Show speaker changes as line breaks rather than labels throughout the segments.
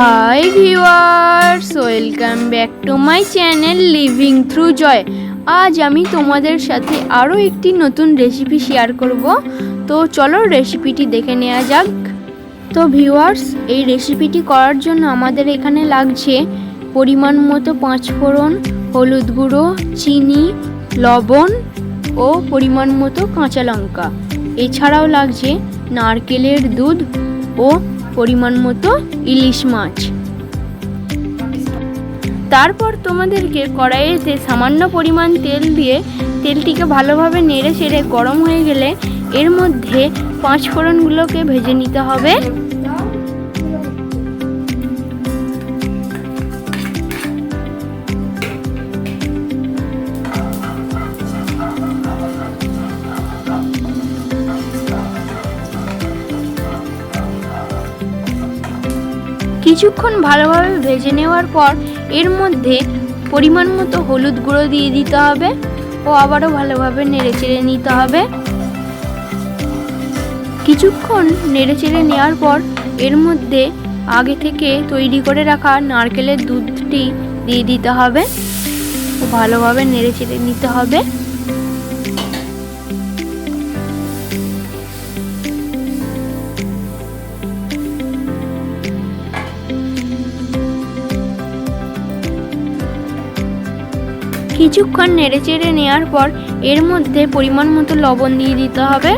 Hi viewers welcome back to my channel living through Joy আজ আমি তোমাদের সাথে আরও একটি নতুন রেসিপি শেয়ার করব। তো চলো রেসিপিটি দেখে নেওয়া যাক। তো ভিউয়ার্স এই রেসিপিটি করার জন্য আমাদের এখানে লাগছে পরিমাণ মতো পাঁচ ফোড়ন, হলুদ গুঁড়ো, চিনি, লবণ ও পরিমাণ মতো কাঁচা লঙ্কা। এছাড়াও লাগছে নারকেলের দুধ ও পরিমাণ মতো ইলিশ মাছ। তারপর তোমাদেরকে কড়াইয়েতে সামান্য পরিমাণ তেল দিয়ে তেলটিকে ভালোভাবে নেড়ে চেড়ে গরম হয়ে গেলে এর মধ্যে পাঁচ ফোড়নগুলোকে ভেজে নিতে হবে। কিছুক্ষণ ভালোভাবে ভেজে নেওয়ার পর এর মধ্যে পরিমাণ মতো হলুদ গুঁড়ো দিয়ে দিতে হবে ও আবারও ভালোভাবে নেড়ে চেড়ে নিতে হবে। কিছুক্ষণ নেড়ে চেড়ে নেওয়ার পর এর মধ্যে আগে থেকে তৈরি করে রাখা নারকেলের দুধটি দিয়ে দিতে হবে। ও ভালোভাবে নেড়ে চেড়ে নিতে হবে। কিছুক্ষণ নেড়ে চেড়ে নেওয়ার পর এর মধ্যে পরিমাণ মতো লবণ দিয়ে দিতে হবে।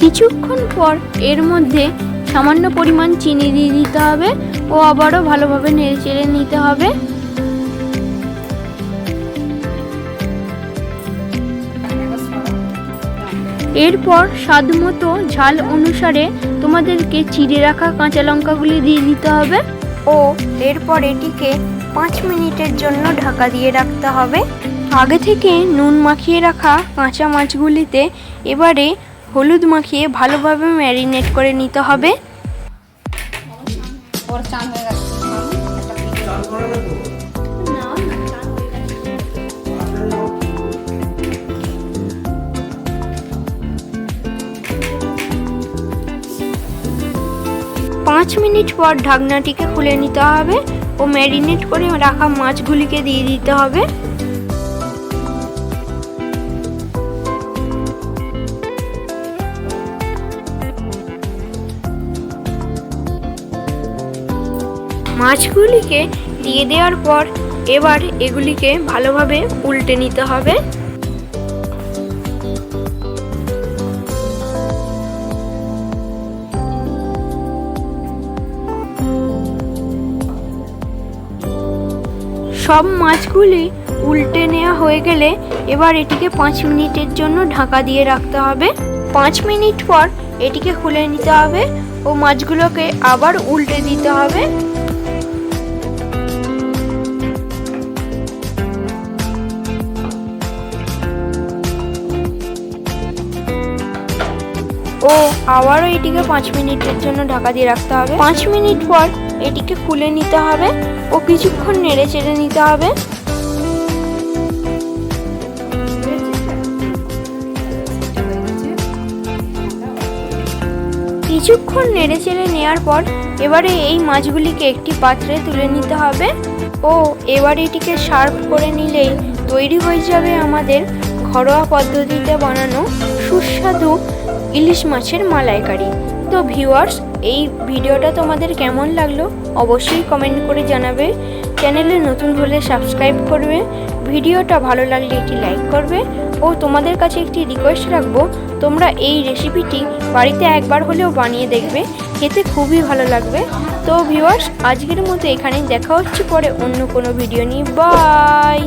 কিছুক্ষণ পর এর মধ্যে সামান্য পরিমাণ চিনি দিয়ে দিতে হবে ও আবারও ভালোভাবে নেড়ে চেড়ে নিতে হবে। এরপর স্বাদ মতো ঝাল অনুসারে তোমাদেরকে চিড়ে রাখা কাঁচা লঙ্কাগুলি দিয়ে দিতে হবে। ও, এরপর এটিকে পাঁচ মিনিটের জন্য ঢাকা দিয়ে রাখতে হবে। আগে থেকে নুন মাখিয়ে রাখা কাঁচা মাছগুলিতে এবারে হলুদ মাখিয়ে ভালোভাবে ম্যারিনেট করে নিতে হবে। পাঁচ মিনিট পর ঢাকনাটিকে খুলে নিতে হবে। ও ম্যারিনেট করে রাখা মাছগুলিকে দিয়ে দিতে হবে। মাছগুলিকে দিয়ে দেওয়ার পর এবার এগুলিকে ভালোভাবে উল্টে নিতে হবে। সব মাছগুলি উল্টে নেওয়া হয়ে গেলে এবার এটিকে পাঁচ মিনিটের জন্য ঢাকা দিয়ে রাখতে হবে। পাঁচ মিনিট পর এটিকে খুলে নিতে হবে ও মাছগুলোকে আবার উল্টে দিতে হবে। ও আবারও এটিকে পাঁচ মিনিটের জন্য ঢাকা দিয়ে রাখতে হবে। পাঁচ মিনিট পর এটিকে খুলে নিতে হবে ও কিছুক্ষণ নেড়ে চেড়ে নিতে হবে। কিছুক্ষণ নেড়ে চেড়ে নেওয়ার পর এবারে এই মাছগুলিকে একটি পাত্রে তুলে নিতে হবে। ও এবার এটিকে সার্ভ করে নিলেই তৈরি হয়ে যাবে আমাদের ঘরোয়া পদ্ধতিতে বানানো সুস্বাদু ইলিশ মাছের মালাইকারি। তো ভিউয়ার্স, এই ভিডিওটা তোমাদের কেমন লাগল অবশ্যই কমেন্ট করে জানাবে। চ্যানেলে নতুন হলে সাবস্ক্রাইব করবে। ভিডিওটা ভালো লাগলে একটি লাইক করবে। ও তোমাদের কাছে একটি রিকোয়েস্ট রাখব, তোমরা এই রেসিপিটি বাড়িতে একবার হলেও বানিয়ে দেখবে। খেতে খুবই ভালো লাগবে। তো ভিউয়ার্স, আজকের মতো এখানে দেখা হচ্ছে পরে অন্য কোনো ভিডিও নিয়ে। বাই